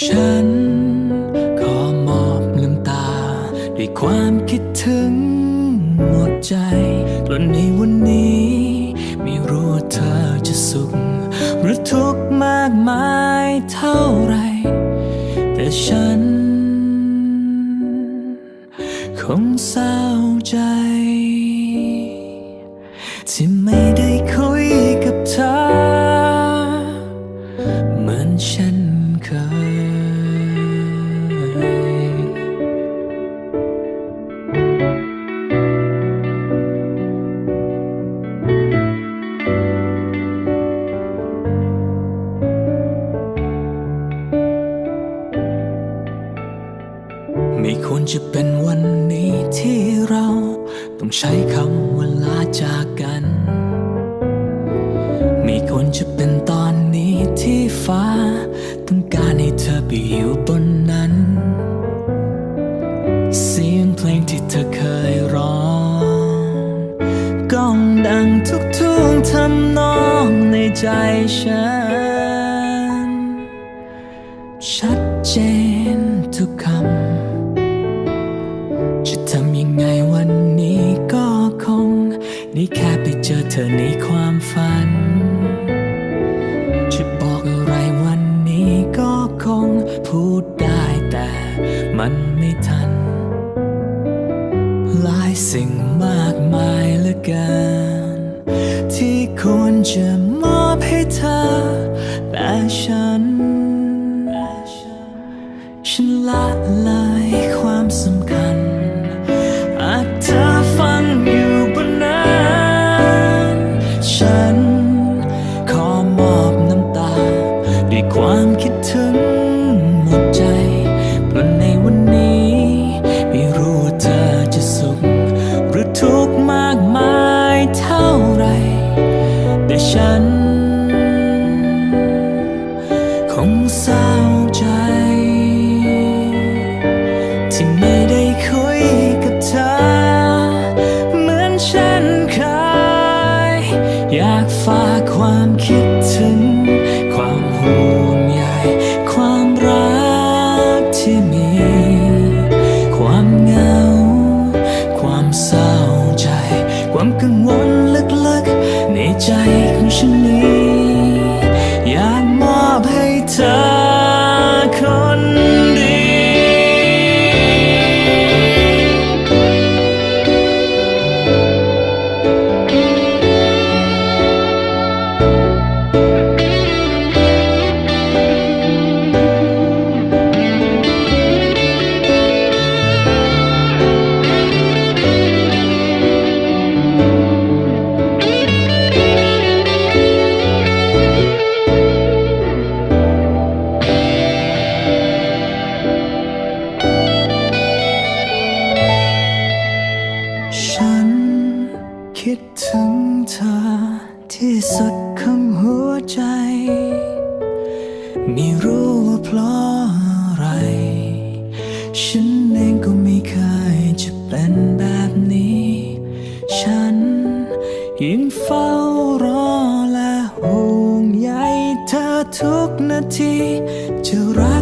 ฉันขอมอบลืมตา ด้วยความคิดถึงหมดใจกลนในวันนี้ ไม่รู้ว่าเธอจะสุข หรือทุกข์มากมายเท่าไร แต่ฉัน คงเศร้าใจ ที่ไม่ได้คุยกับเธอ ไม่ควรจะเป็นวันนี้ที่เรา ต้องใช้คำว่าลาจากกัน ไม่ควรจะเป็นตอนนี้ที่ฟ้า ต้องการให้เธอไปอยู่บนนั้น เสียงเพลงที่เธอเคยร้องก้องดังทุกทุ่งทำนองในใจฉัน ชัดเจน เธอในความฝัน จะบอกอะไรวันนี้ก็คงพูดได้แต่มันไม่ทัน หลายสิ่งมากมายเหลือเกิน ที่ควรจะมอบให้เธอ แต่ฉัน ฉันละ ความคิด ใคิดถึงเธอที่สุดของหัวใจ ไม่รู้ว่าเพราะอะไร ฉันเองก็ไม่เคยจะเป็นแบบนี้ ฉันยิ่งเฝ้ารอและห่วงใยเธอทุกนาทีจะรัก